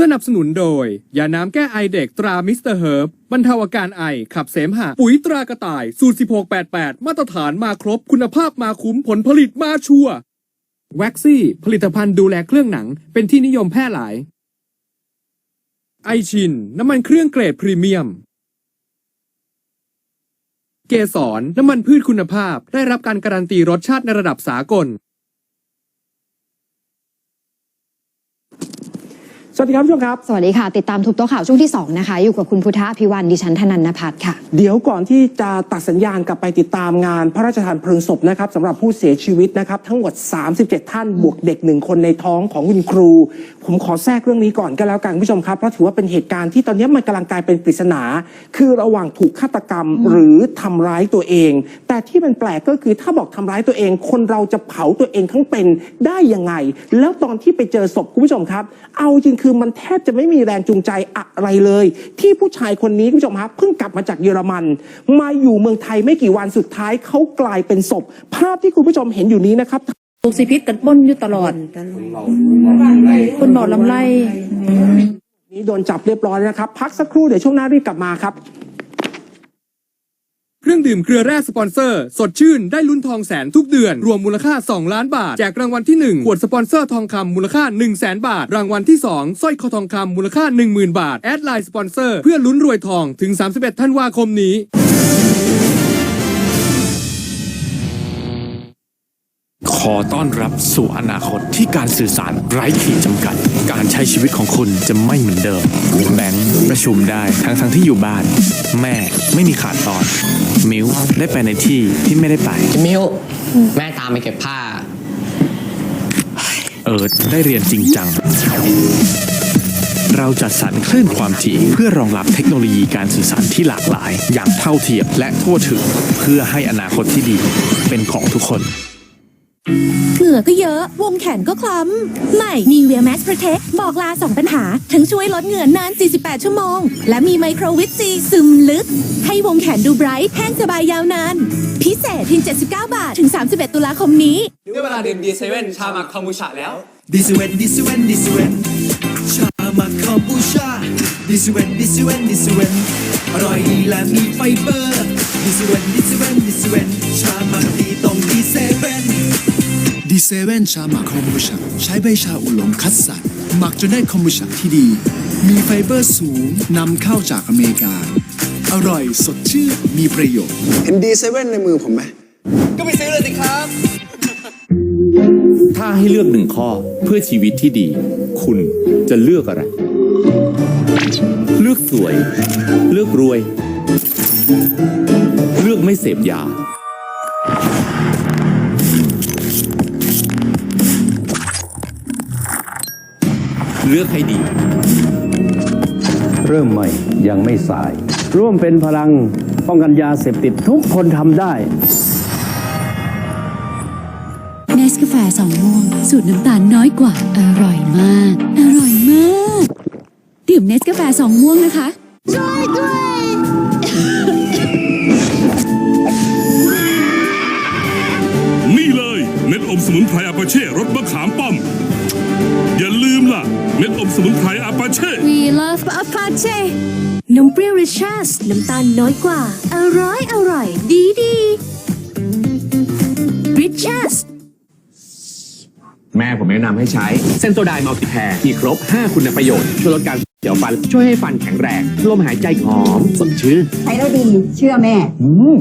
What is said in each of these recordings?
สนับสนุนโดย ยาน้ำแก้ไอเด็กตรามิสเตอร์เฮิร์บบรรเทาอาการไอ ขับเสมหะ ปุ๋ยตรากระต่าย สูตร 1688 มาตรฐานมาครบ คุณภาพมาคุ้มผลผลิตมาชัวแว็กซี่ ผลิตภัณฑ์ดูแลเครื่องหนัง เป็นที่นิยมแพร่หลาย ไอชิน น้ำมันเครื่องเกรดพรีเมียม เกสรน้ำมันพืชคุณภาพ ได้รับการการันตีรสชาติในระดับสากล วัสดีครับผู้ชมครับ สวัสดีค่ะ ติดตามทุบโต๊ะข่าวช่วงที่ 2 นะคะ อยู่กับคุณพุทธะพิวันดิฉันธนันนพัฒน์ค่ะ เดี๋ยวก่อนที่จะตัดสัญญาณกลับไปติดตามงานพระราชทานเพลิงศพนะครับสำหรับผู้เสียชีวิตนะครับ ทั้งหมด 37 ท่านบวกเด็กหนึ่งคนในท้องของคุณครู ผมขอแทรกเรื่องนี้ก่อนก็แล้วกันคุณผู้ชมครับ เพราะถือว่าเป็นเหตุการณ์ที่ตอนนี้มันกำลังกลายเป็นปริศนา คือระหว่างถูกฆาตกรรมหรือทำร้ายตัวเอง แต่ที่มันแปลกก็คือถ้าบอกทำร้ายตัวเอง คนเราจะเผาตัวเองทั้งเป็นได้ยังไง แล้วตอนที่ไปเจอศพคุณผู้ชมครับ เอาจริงคือมันแทบจะไม่มีแรงจูงใจอะไรเลย ที่ผู้ชายคนนี้คุณผู้ชมครับเพิ่งกลับมาจากเยอรมัน มาอยู่เมืองไทยไม่กี่วันสุดท้ายเขากลายเป็นศพ ภาพที่คุณผู้ชมเห็นอยู่นี้นะครับลูกสิพิษกันป้นอยู่ตลอดคนบอกลำไรนี้โดนจับเรียบร้อยแล้วนะครับ พักสักครู่เดี๋ยวช่วงหน้ารีบกลับมาครับเค รื่องดื่มเครือแร่สปอนเซอร์ สดชื่นได้ลุ้นทองแสนทุกเดือน รวมมูลค่า 2 ล้านบาท แจกรางวัลที่ 1 ขวดสปอนเซอร์ทองคำมูลค่า 1 0 0 0 0แสนบาท รางวัลที่ 2สร้อยคอทองคำมูลค่า 10,000 บาท แอดไลน์สปอนเซอร์เพื่อลุ้นรวยทองถึง 31 ธันวาคมนี้ ขอต้อนรับสู่อนาคตที่การสื่อสารไร้ขีดจำกัด การใช้ชีวิตของคุณจะไม่เหมือนเดิม แบงค์ประชุมได้ทั้งทั้งๆที่อยู่บ้าน แม่ไม่มีขาดตอน มิวได้ไปในที่ที่ไม่ได้ไป มิวแม่ตามไปเก็บผ้า เอิร์ธได้เรียนจริงจัง เราจัดสรรคลื่นความถี่เพื่อรองรับเทคโนโลยีการสื่อสารที่หลากหลาย อย่างเท่าเทียมและทั่วถึง เพื่อให้อนาคตที่ดีเป็นของทุกคน เหงื่อก็เยอะ วงแขนก็คล้ำ ใหม่มีเวียแมส Protect บอกลาสองปัญหา ทั้งช่วยลดเหงื่อนาน 48 ชั่วโมง และมีไมโครวิตซีซึมลึก ให้วงแขนดูไบรท์แห้งสบายยาวนาน พิเศษเพียง 79 บาท ถึง 31 ตุลาคมนี้ได้เวลาดื่มดีเซเว่นชาหมักคามูชาแล้วดิสเวนดิสเวนดิสเวนชามาคอมบูชาดิสเวนดิสเวนดิสเวนอร่อยดีและมีไฟเบอร์ดิสเวนดิสเวนดิสเวนชามาดีต้องดีเซเว่นดี เซเว่นชาหมักคอมบูชาใช้ใบชาอุหลงคัดสรรหมักจนได้คอมบูชาที่ดี มีไฟเบอร์สูงนำเข้าจากอเมริกา อร่อยสดชื่นมีประโยชน์ เห็นดีเซเว่นในมือผมไหม ก็ไปซื้อเลยสิครับ ถ้าให้เลือกหนึ่งข้อเพื่อชีวิตที่ดี คุณจะเลือกอะไร เลือกสวย เลือกรวย เลือกไม่เสพยา เลือกให้ดี เริ่มใหม่ยังไม่สาย ร่วมเป็นพลังป้องกันยาเสพติดทุกคนทำได้ เนสกาแฟสองม่วง สูตรน้ำตาลน้อยกว่า อร่อยมาก อร่อยมากดื่มเนสกาแฟสองม่วงนะคะช่วยด้วย นี่เลยเม็ดอมสมุนไพรอาปาเช่รสมะขาม love Apache นมเปรี้ยว Richas น้ำตาลน้อยกว่า อร่อยอร่อย ดีดี Richas แม่ผมแนะนำให้ใช้เซนโซไดมัลติแพร์ที่ครบ 5 คุณประโยชน์ ช่วยลดการเสียวฟัน ช่วยให้ฟันแข็งแรงลมหายใจหอมสดชื่นใช้แล้วดีเชื่อแม่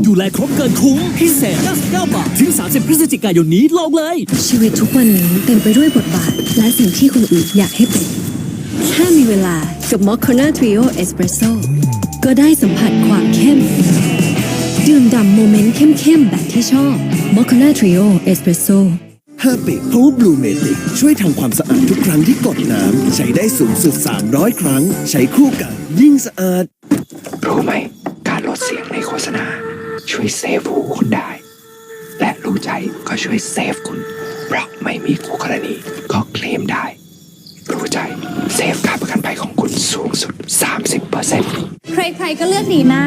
ดูแลครบเกินคุ้มพิเศษ99บาท ถึง 30 พฤศจิกายนนี้ลองเลย ชีวิตทุกวันนี้เต็มไปด้วยบทบาท และสิ่งที่คนอื่นอยากให้เป็น แค่มีเวลากับมอคคานาทริโอเอสเปรสโซ่ก็ได้สัมผัสความเข้มดื่มด่ำโมเมนต์เข้มๆ แบบที่ชอบมอคคานาทริโอเอสเปรสโซ่ h e r p i c p o w Blue Matic ช่วยทำความสะอาดทุกครั้งที่กดน้ำ ใช้ได้สูงสุด 300 ครั้ง ใช้คู่กัน ยิ่งสะอาด รู้ไหม การลดเสียงในโฆษณา ช่วยเซฟหูคุณได้ และรู้ใจก็ช่วยเซฟคุณ เพราะไม่มีคู่กรณี สูงสุด 30%ใครๆก็เลือกดีน่า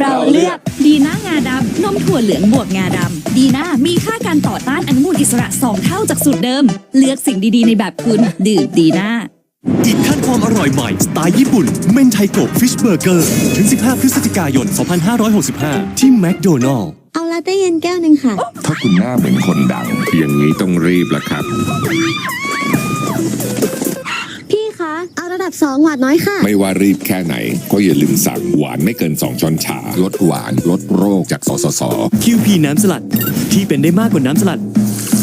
เราเลือกดีน่างาดำนมถั่วเหลืองบวกงาดำดีน่ามีค่าการต่อต้านอนุมูลอิสระ 2 เท่าจากสูตรเดิม เลือกสิ่งดีๆในแบบคุณ ดื่มดีน่าอีกขั้นความอร่อยใหม่ สไตล์ญี่ปุ่น เมนไทโกะฟิชเบอร์เกอร์ถึง 15 พฤศจิกายน 2565 ที่แมคโดนัลล์เอาลาเต้เย็นแก้วหนึ่งค่ะ ถ้าคุณหน้าเหมือนคนดัง อย่างนี้ต้องรีบละครับ พี่คะ เอาระดับ 2 หวานน้อยค่ะ ไม่ว่ารีบแค่ไหน ก็อย่าลืมสั่งหวานไม่เกิน 2 ช้อนชา ลดหวาน ลดโรคจากสสส คิวพีน้ำสลัด ที่เป็นได้มากกว่าน้ำสลัด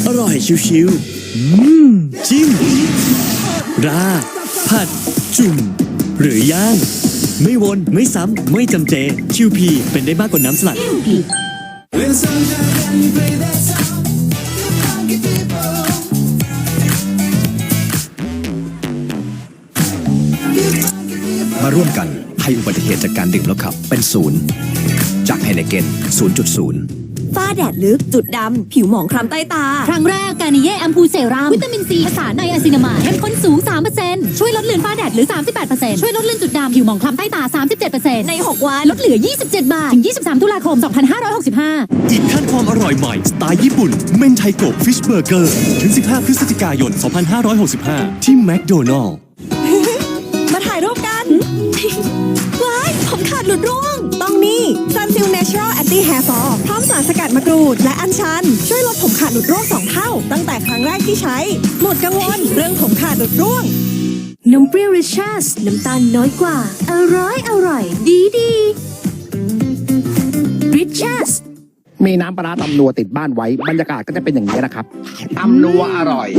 อร่อยชิวๆอืมจิ้มราดผัด จุ่ม หรือย่างไม่วน ไม่ซ้ำ ไม่จำเจ คิวพีเป็นได้มากกว่าน้ำสลัดม ร่วมกันให้อุบัติเหตุจากการดื่มแล้วขับเป็นศูนย์จากไฮเนเกน0.0ฝ้าแดดลึก จุดดำ ผิวหมองคล้ำใต้ตา ครั้งแรกการนิเย่แอมพูเซรั่มวิตามินซีภาษาในอะซินามายเข้มข้นสูง 3%ช่วยลดเลือนฝ้าแดดหรือ 38%ช่วยลดเลือนจุดดำ ผิวหมองคล้ำใต้ตา 37%ใน 6 วัน ลดเหลือ 27 บาท ถึง 23 ตุลาคม 2565 อีกขั้นความอร่อยใหม่ สไตล์ญี่ปุ่น เมนไทโกะฟิชเบอร์เกอร์ถึง 15 พฤศจิกายน 2565 ที่แมคโดนัลล์มาถ่ายรูปกัน ว้ายผมขาดหลุดร่วง ต้องนี่ Sunsil Natural Anti Hair Fall พร้อมสารสกัดมะกรูด และอัญชัน ช่วยลดผมขาดหลุดร่วง2เท่า ตั้งแต่ครั้งแรกที่ใช้ หมดกังวลเรื่องผมขาดหลุดร่วง นมเปรี้ยวริชาสน้ำตาลน้อยกว่า อร่อยอร่อย ดีดีริชาส มีน้ำปลาร้าตำนัวติดบ้านไว้ บรรยากาศก็จะเป็นอย่างนี้นะครับ ตำนัวอร่อย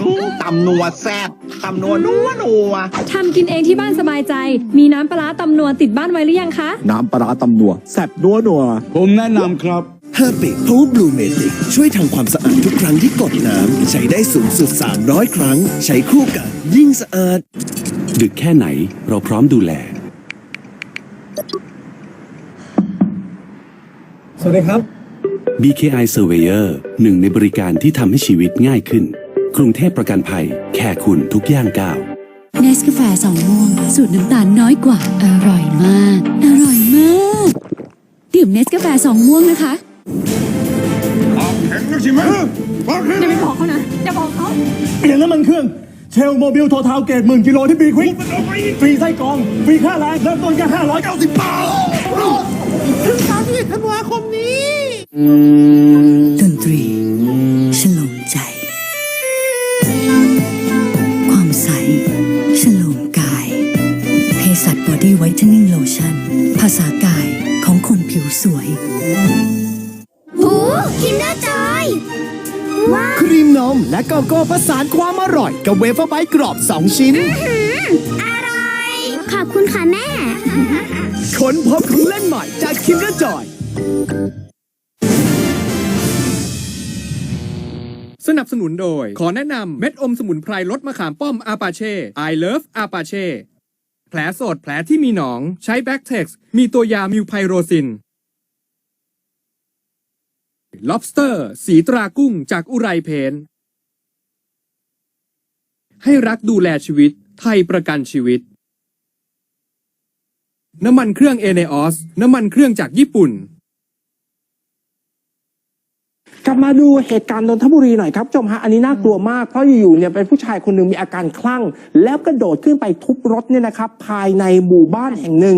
อืมตำนัวแซ่บตำนัวนัวนัว ทำกินเองที่บ้านสบายใจ มีน้ำปลาร้าตำนัวติดบ้านไว้หรือยังคะ น้ำปลาร้าตำนัวแซ่บนัวนัว ผมแนะนำครับ h e r p i c p o w Blue Magic ช่วยทำความสะอาดทุกครั้งที่กดน้ำ ใช้ได้สูงสุด 300 ครั้ง ใช้คู่กัน ยิ่งสะอาด ดึกแค่ไหนเราพร้อมดูแล สวัสดีครับ BKI Surveyor หนึ่งในบริการที่ทำให้ชีวิตง่ายขึ้น กรุงเทพประกันภัย แค่คุณทุกย่างก้าว เนสกาแฟสองม่วง สูตรน้ำตาลน้อยกว่า อร่อยมาก อร่อยมากดื่มเนสกาแฟสองม่วงนะคะอย่าไปบอกเขานะอย่าบอกเขาเปลี่ยนน้ำมันเครื่อง เชลโมบิลโททาวเกตหมื่นกิโลที่บีควิกฟรีไส้กรองฟรีค่าแรงเริ่มต้นแค่590 บาทถึง31ธันวาคมนี้ ดนตรีฉลองใจ ความใสฉลองกายเภสัชบอดี้ไวท์เทนนิ่งโลชั่น ภาษากายของคนผิวสวยโอ้คินเดอร์จอยว้าวครีมนมและโกโก้ผสานความอร่อย กับเวเฟอร์ไบต์กรอบ 2 ชิ้น อร่อย ขอบคุณค่ะแม่ ค้นพบของเล่นใหม่จาก Kinder Joy สนับสนุนโดย ขอแนะนำเม็ดอมสมุนไพรลดมะขามป้อมอาปาเช่ I love อาปาเช่ แผลสดแผลที่มีหนอง ใช้แบ็กเท็กซ์มีตัวยามิวไพโรซิน lobster สีตรากุ้งจากอุไรเพน ให้รักดูแลชีวิต ไทยประกันชีวิต น้ำมันเครื่องเอเนออสน้ำมันเครื่องจากญี่ปุ่น ก ลับมาดูเหตุการณ์นนทบุรีหน่อยครับผู้ชมฮะอันนี้น่ากลัวมากเพราะอยู่ๆเนี่ยเป็นผู้ชายคนหนึ่งมีอาการคลั่ง แล้วกระโดดขึ้นไปทุบรถเนี่ยนะครับภายในหมู่บ้านแห่งหนึ่ง